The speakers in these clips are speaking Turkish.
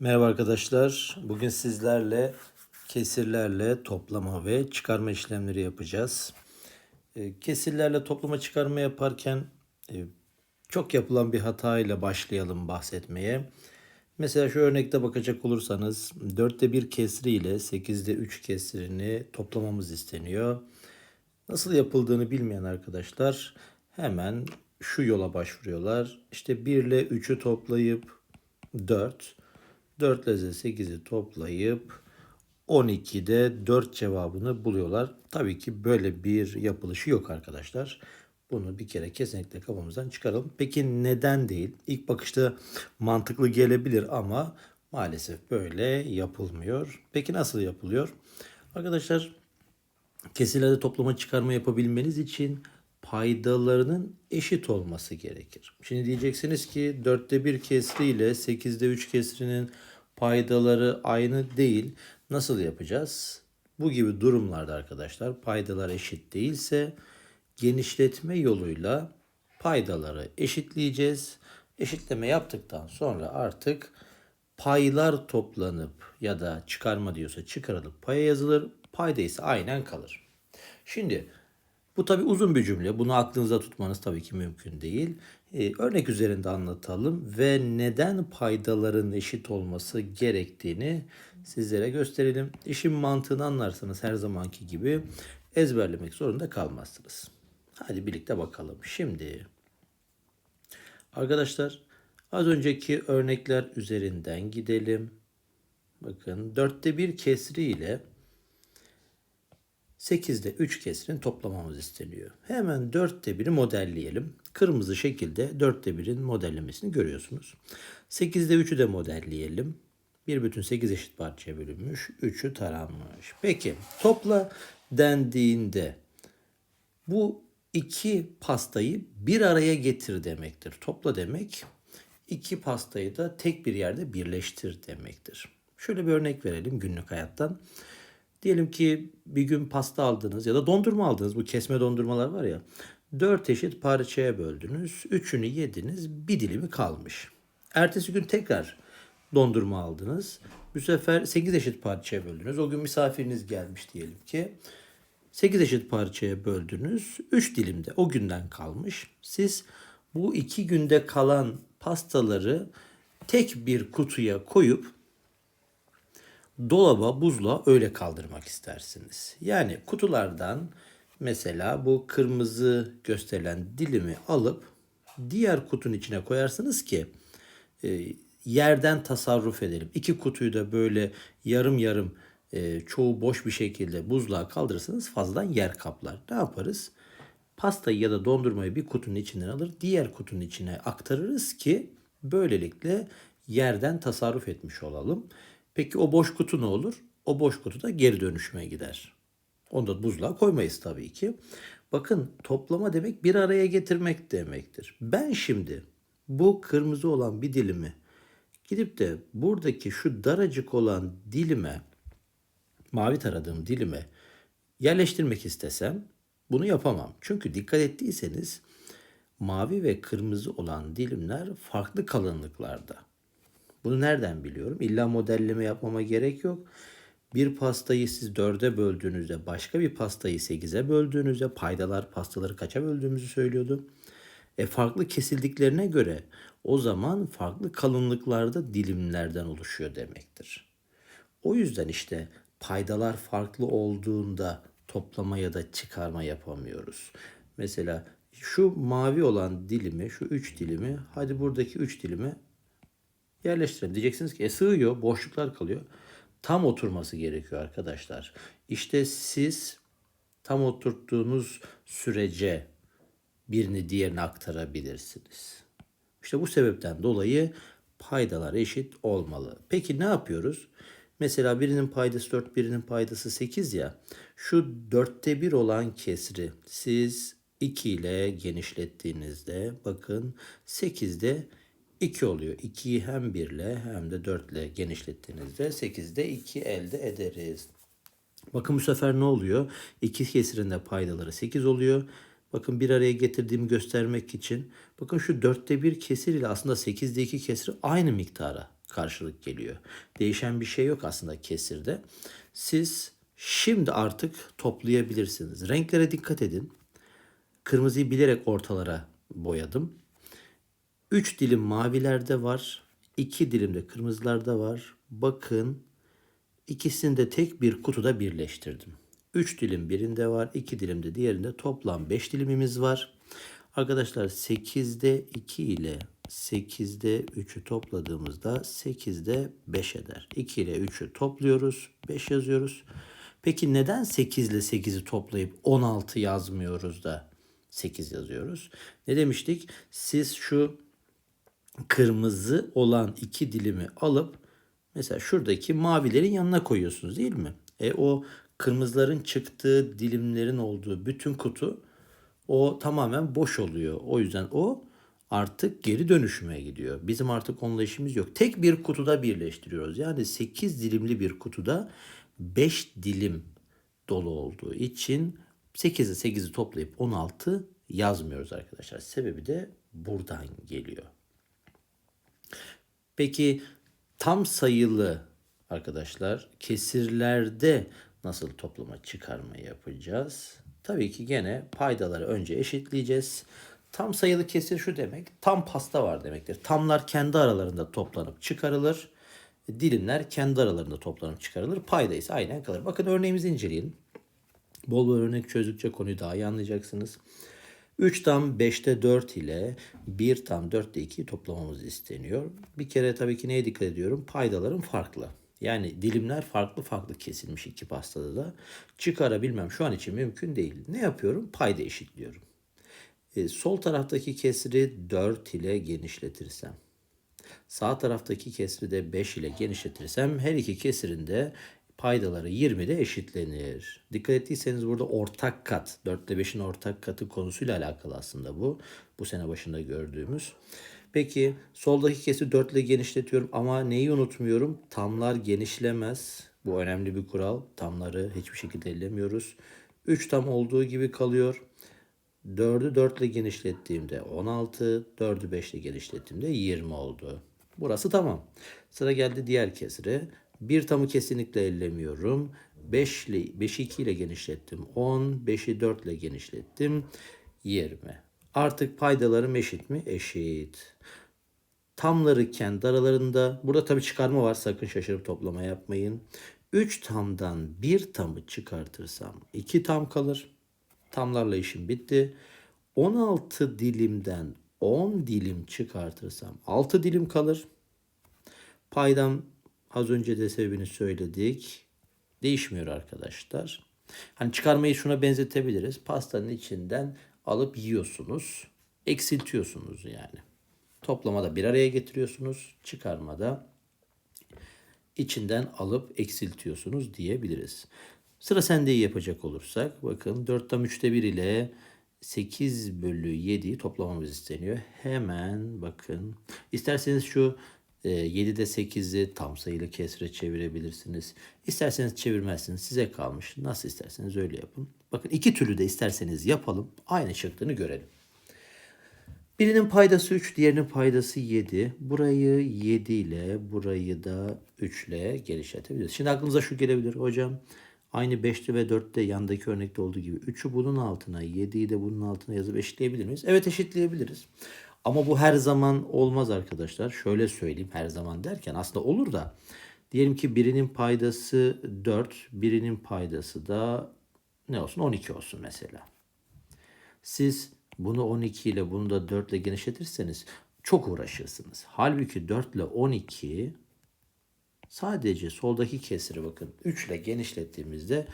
Merhaba arkadaşlar. Bugün sizlerle kesirlerle toplama ve çıkarma işlemleri yapacağız. E, Kesirlerle toplama çıkarma yaparken e, çok yapılan bir hatayla başlayalım bahsetmeye. Mesela şu örnekte bakacak olursanız 4'te 1 kesri ile 8'de 3 kesirini toplamamız isteniyor. Nasıl yapıldığını bilmeyen arkadaşlar hemen şu yola başvuruyorlar. İşte 1 ile 3'ü toplayıp 4, 4 ile 8'i toplayıp 12'de 4 cevabını buluyorlar. Tabii ki böyle bir yapılışı yok arkadaşlar. Bunu bir kere kesinlikle kafamızdan çıkaralım. Peki neden değil? İlk bakışta mantıklı gelebilir ama maalesef böyle yapılmıyor. Peki nasıl yapılıyor? Arkadaşlar kesirlerde toplama çıkarma yapabilmeniz için paydalarının eşit olması gerekir. Şimdi diyeceksiniz ki 4'te 1 kesri ile 8'de 3 kesrinin paydaları aynı değil. Nasıl yapacağız? Bu gibi durumlarda arkadaşlar paydalar eşit değilse genişletme yoluyla paydaları eşitleyeceğiz. Eşitleme yaptıktan sonra artık paylar toplanıp ya da çıkarma diyorsa çıkarılıp paya yazılır. Payda ise aynen kalır. Şimdi bu tabi uzun bir cümle. Bunu aklınıza tutmanız tabii ki mümkün değil. Ee, örnek üzerinde anlatalım ve neden paydaların eşit olması gerektiğini sizlere gösterelim. İşin mantığını anlarsanız her zamanki gibi ezberlemek zorunda kalmazsınız. Hadi birlikte bakalım. Şimdi arkadaşlar az önceki örnekler üzerinden gidelim. Bakın dörtte bir kesri ile 8'de 3 kesirin toplamamız isteniyor. Hemen 4'te 1'i modelleyelim. Kırmızı şekilde 4'te 1'in modellemesini görüyorsunuz. 8'de 3'ü de modelleyelim. Bir bütün 8 eşit parçaya bölünmüş. 3'ü taranmış. Peki topla dendiğinde bu iki pastayı bir araya getir demektir. Topla demek iki pastayı da tek bir yerde birleştir demektir. Şöyle bir örnek verelim günlük hayattan. Diyelim ki bir gün pasta aldınız ya da dondurma aldınız. Bu kesme dondurmalar var ya. Dört eşit parçaya böldünüz. Üçünü yediniz. Bir dilimi kalmış. Ertesi gün tekrar dondurma aldınız. Bu sefer 8 eşit parçaya böldünüz. O gün misafiriniz gelmiş diyelim ki. 8 eşit parçaya böldünüz. 3 dilimde o günden kalmış. Siz bu iki günde kalan pastaları tek bir kutuya koyup dolaba, buzluğa öyle kaldırmak istersiniz. Yani kutulardan mesela bu kırmızı gösterilen dilimi alıp diğer kutunun içine koyarsınız ki e, yerden tasarruf edelim. İki kutuyu da böyle yarım yarım e, çoğu boş bir şekilde buzluğa kaldırırsanız fazladan yer kaplar. Ne yaparız? Pastayı ya da dondurmayı bir kutunun içinden alır, diğer kutunun içine aktarırız ki böylelikle yerden tasarruf etmiş olalım. Peki o boş kutu ne olur? O boş kutu da geri dönüşüme gider. Onu da buzluğa koymayız tabii ki. Bakın toplama demek bir araya getirmek demektir. Ben şimdi bu kırmızı olan bir dilimi gidip de buradaki şu daracık olan dilime mavi taradığım dilime yerleştirmek istesem bunu yapamam. Çünkü dikkat ettiyseniz mavi ve kırmızı olan dilimler farklı kalınlıklarda. Bunu nereden biliyorum? İlla modelleme yapmama gerek yok. Bir pastayı siz dörde böldüğünüzde başka bir pastayı sekize böldüğünüzde paydalar pastaları kaça böldüğümüzü söylüyordu. E farklı kesildiklerine göre o zaman farklı kalınlıklarda dilimlerden oluşuyor demektir. O yüzden işte paydalar farklı olduğunda toplama ya da çıkarma yapamıyoruz. Mesela şu mavi olan dilimi, şu üç dilimi, hadi buradaki üç dilimi yerleştirelim. Diyeceksiniz ki e, sığıyor, boşluklar kalıyor. Tam oturması gerekiyor arkadaşlar. İşte siz tam oturttuğunuz sürece birini diğerine aktarabilirsiniz. İşte bu sebepten dolayı paydalar eşit olmalı. Peki ne yapıyoruz? Mesela birinin paydası 4, birinin paydası 8 ya. Şu dörtte bir olan kesri siz 2 ile genişlettiğinizde bakın 8'de 2 oluyor. 2'yi hem 1 ile hem de 4 ile genişlettiğinizde 8'de 2 elde ederiz. Bakın bu sefer ne oluyor? İki kesirin de paydaları 8 oluyor. Bakın bir araya getirdiğimi göstermek için. Bakın şu 4'te 1 kesir ile aslında 8'de 2 kesiri aynı miktara karşılık geliyor. Değişen bir şey yok aslında kesirde. Siz şimdi artık toplayabilirsiniz. Renklere dikkat edin. Kırmızıyı bilerek ortalara boyadım. 3 dilim mavilerde var. 2 dilim de kırmızılarda var. Bakın ikisini de tek bir kutuda birleştirdim. 3 dilim birinde var. 2 dilim de diğerinde. Toplam 5 dilimimiz var. Arkadaşlar 8'de 2 ile 8'de 3'ü topladığımızda 8'de 5 eder. 2 ile 3'ü topluyoruz. 5 yazıyoruz. Peki neden 8 ile 8'i toplayıp 16 yazmıyoruz da 8 yazıyoruz? Ne demiştik? Siz şu kırmızı olan iki dilimi alıp mesela şuradaki mavilerin yanına koyuyorsunuz değil mi? E o kırmızıların çıktığı dilimlerin olduğu bütün kutu o tamamen boş oluyor. O yüzden o artık geri dönüşüme gidiyor. Bizim artık onunla işimiz yok. Tek bir kutuda birleştiriyoruz. Yani 8 dilimli bir kutuda 5 dilim dolu olduğu için 8'i 8'i toplayıp 16 yazmıyoruz arkadaşlar. Sebebi de buradan geliyor. Peki tam sayılı arkadaşlar kesirlerde nasıl toplama çıkarma yapacağız? Tabii ki gene paydaları önce eşitleyeceğiz. Tam sayılı kesir şu demek. Tam pasta var demektir. Tamlar kendi aralarında toplanıp çıkarılır. Dilimler kendi aralarında toplanıp çıkarılır. Payda ise aynen kalır. Bakın örneğimizi inceleyelim. Bol bol örnek çözdükçe konuyu daha iyi anlayacaksınız. 3 tam 5'te 4 ile 1 tam 4'te 2 toplamamız isteniyor. Bir kere tabii ki neye dikkat ediyorum? Paydaların farklı. Yani dilimler farklı farklı kesilmiş iki pastada da. Çıkarabilmem şu an için mümkün değil. Ne yapıyorum? Payda eşitliyorum. E, sol taraftaki kesri 4 ile genişletirsem. Sağ taraftaki kesri de 5 ile genişletirsem her iki kesirin de paydaları 20'de eşitlenir. Dikkat ettiyseniz burada ortak kat, 4 ile 5'in ortak katı konusuyla alakalı aslında bu. Bu sene başında gördüğümüz. Peki soldaki kesri 4 ile genişletiyorum ama neyi unutmuyorum? Tamlar genişlemez. Bu önemli bir kural. Tamları hiçbir şekilde ellemiyoruz. 3 tam olduğu gibi kalıyor. 4'ü 4 ile genişlettiğimde 16, 4'ü 5 ile genişlettiğimde 20 oldu. Burası tamam. Sıra geldi diğer kesire. Bir tamı kesinlikle ellemiyorum. 5 ile 5'i 2 ile genişlettim. 10, 5'i 4 ile genişlettim. 20. Artık paydalarım eşit mi? Eşit. Tamları kendi aralarında. Burada tabii çıkarma var. Sakın şaşırıp toplama yapmayın. 3 tamdan bir tamı çıkartırsam 2 tam kalır. Tamlarla işim bitti. 16 dilimden 10 dilim çıkartırsam 6 dilim kalır. Paydam az önce de sebebini söyledik. Değişmiyor arkadaşlar. Hani çıkarmayı şuna benzetebiliriz. Pastanın içinden alıp yiyorsunuz. Eksiltiyorsunuz yani. Toplamada bir araya getiriyorsunuz. Çıkarmada içinden alıp eksiltiyorsunuz diyebiliriz. Sıra sendeyi yapacak olursak bakın 4 tam 3'te 1 ile 8 bölü 7'yi toplamamız isteniyor. Hemen bakın. İsterseniz şu 7'de 8'i tam sayılı kesre çevirebilirsiniz. İsterseniz çevirmezsiniz. Size kalmış. Nasıl isterseniz öyle yapın. Bakın iki türlü de isterseniz yapalım. Aynı çıktığını görelim. Birinin paydası 3, diğerinin paydası 7. Burayı 7 ile, burayı da 3 ile genişletebiliriz. Şimdi aklınıza şu gelebilir. Hocam aynı 5'te ve 4'te yandaki örnekte olduğu gibi 3'ü bunun altına, 7'yi de bunun altına yazıp eşitleyebilir miyiz? Evet eşitleyebiliriz. Ama bu her zaman olmaz arkadaşlar. Şöyle söyleyeyim her zaman derken aslında olur da. Diyelim ki birinin paydası 4, birinin paydası da ne olsun 12 olsun mesela. Siz bunu 12 ile bunu da 4 ile genişletirseniz çok uğraşırsınız. Halbuki 4 ile 12 sadece soldaki kesiri bakın 3 ile genişlettiğimizde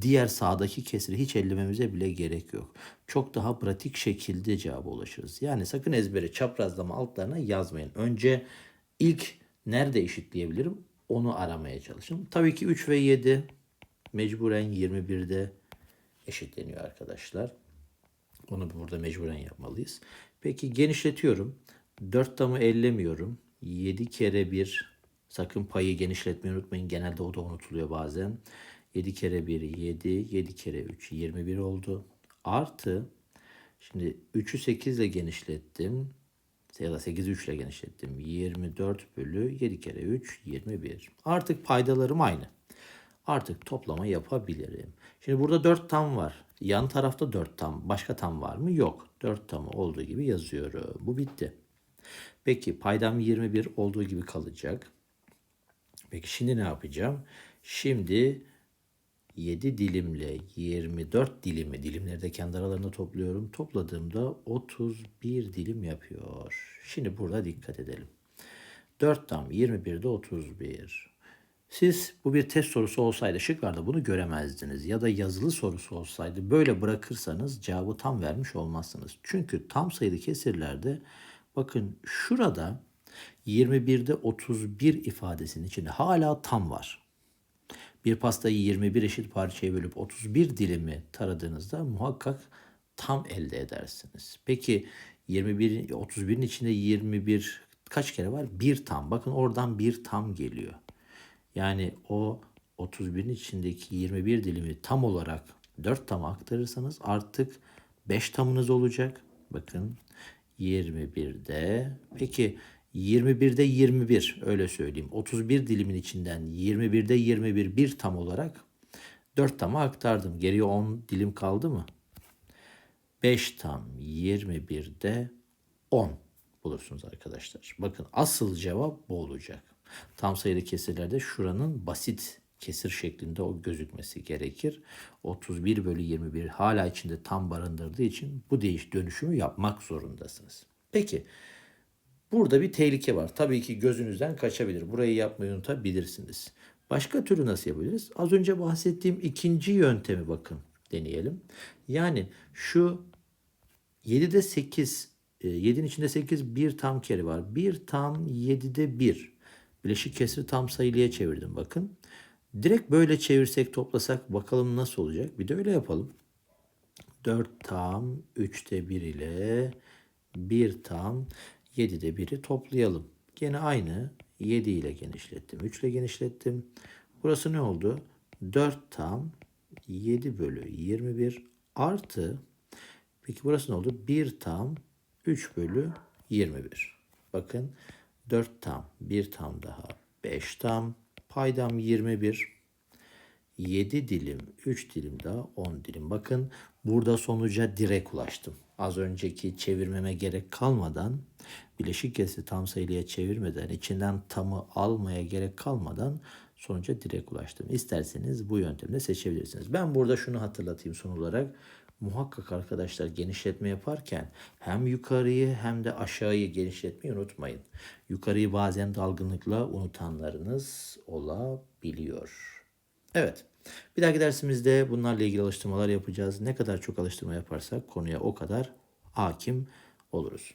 diğer sağdaki kesiri hiç ellememize bile gerek yok. Çok daha pratik şekilde cevaba ulaşırız. Yani sakın ezbere çaprazlama altlarına yazmayın. Önce ilk nerede eşitleyebilirim onu aramaya çalışın. Tabii ki 3 ve 7 mecburen 21'de eşitleniyor arkadaşlar. Onu burada mecburen yapmalıyız. Peki genişletiyorum. 4 tamı ellemiyorum. 7 kere 1 sakın payı genişletmeyi unutmayın. Genelde o da unutuluyor bazen. 7 kere 1 7, 7 kere 3 21 oldu. Artı şimdi 3'ü 8 ile genişlettim. ya da 8'i 3 ile genişlettim. 24 bölü 7 kere 3 21. Artık paydalarım aynı. Artık toplama yapabilirim. Şimdi burada 4 tam var. Yan tarafta 4 tam. Başka tam var mı? Yok. 4 tamı olduğu gibi yazıyorum. Bu bitti. Peki paydam 21 olduğu gibi kalacak. Peki şimdi ne yapacağım? Şimdi 7 dilimle 24 dilimi dilimleri de kendi aralarında topluyorum. Topladığımda 31 dilim yapıyor. Şimdi burada dikkat edelim. 4 tam 21'de 31. Siz bu bir test sorusu olsaydı şıklarda bunu göremezdiniz. Ya da yazılı sorusu olsaydı böyle bırakırsanız cevabı tam vermiş olmazsınız. Çünkü tam sayılı kesirlerde bakın şurada 21'de 31 ifadesinin içinde hala tam var. Bir pastayı 21 eşit parçaya bölüp 31 dilimi taradığınızda muhakkak tam elde edersiniz. Peki 21 31'in içinde 21 kaç kere var? Bir tam. Bakın oradan bir tam geliyor. Yani o 31'in içindeki 21 dilimi tam olarak 4 tama aktarırsanız artık 5 tamınız olacak. Bakın 21'de peki 21'de 21 öyle söyleyeyim. 31 dilimin içinden 21'de 21 bir tam olarak 4 tama aktardım. Geriye 10 dilim kaldı mı? 5 tam 21'de 10 bulursunuz arkadaşlar. Bakın asıl cevap bu olacak. Tam sayılı kesirlerde şuranın basit kesir şeklinde o gözükmesi gerekir. 31 bölü 21 hala içinde tam barındırdığı için bu değiş dönüşümü yapmak zorundasınız. Peki burada bir tehlike var. Tabii ki gözünüzden kaçabilir. Burayı yapmayı unutabilirsiniz. Başka türlü nasıl yapabiliriz? Az önce bahsettiğim ikinci yöntemi bakın deneyelim. Yani şu 7'de 8, 7'nin içinde 8 bir tam kere var. Bir tam 7'de 1. Bileşik kesri tam sayılıya çevirdim bakın. Direkt böyle çevirsek toplasak bakalım nasıl olacak. Bir de öyle yapalım. 4 tam 3'te 1 ile 1 tam 7'de 1'i toplayalım. Gene aynı 7 ile genişlettim. 3 ile genişlettim. Burası ne oldu? 4 tam 7 bölü 21 artı peki burası ne oldu? 1 tam 3 bölü 21. Bakın 4 tam, 1 tam daha 5 tam, paydam 21, 7 dilim, 3 dilim daha 10 dilim. Bakın burada sonuca direkt ulaştım. Az önceki çevirmeme gerek kalmadan, bileşik kesri tam sayılıya çevirmeden, içinden tamı almaya gerek kalmadan sonuca direkt ulaştım. İsterseniz bu yöntemde seçebilirsiniz. Ben burada şunu hatırlatayım son olarak muhakkak arkadaşlar genişletme yaparken hem yukarıyı hem de aşağıyı genişletmeyi unutmayın. Yukarıyı bazen dalgınlıkla unutanlarınız olabiliyor. Evet. Bir dahaki dersimizde bunlarla ilgili alıştırmalar yapacağız. Ne kadar çok alıştırma yaparsak konuya o kadar hakim oluruz.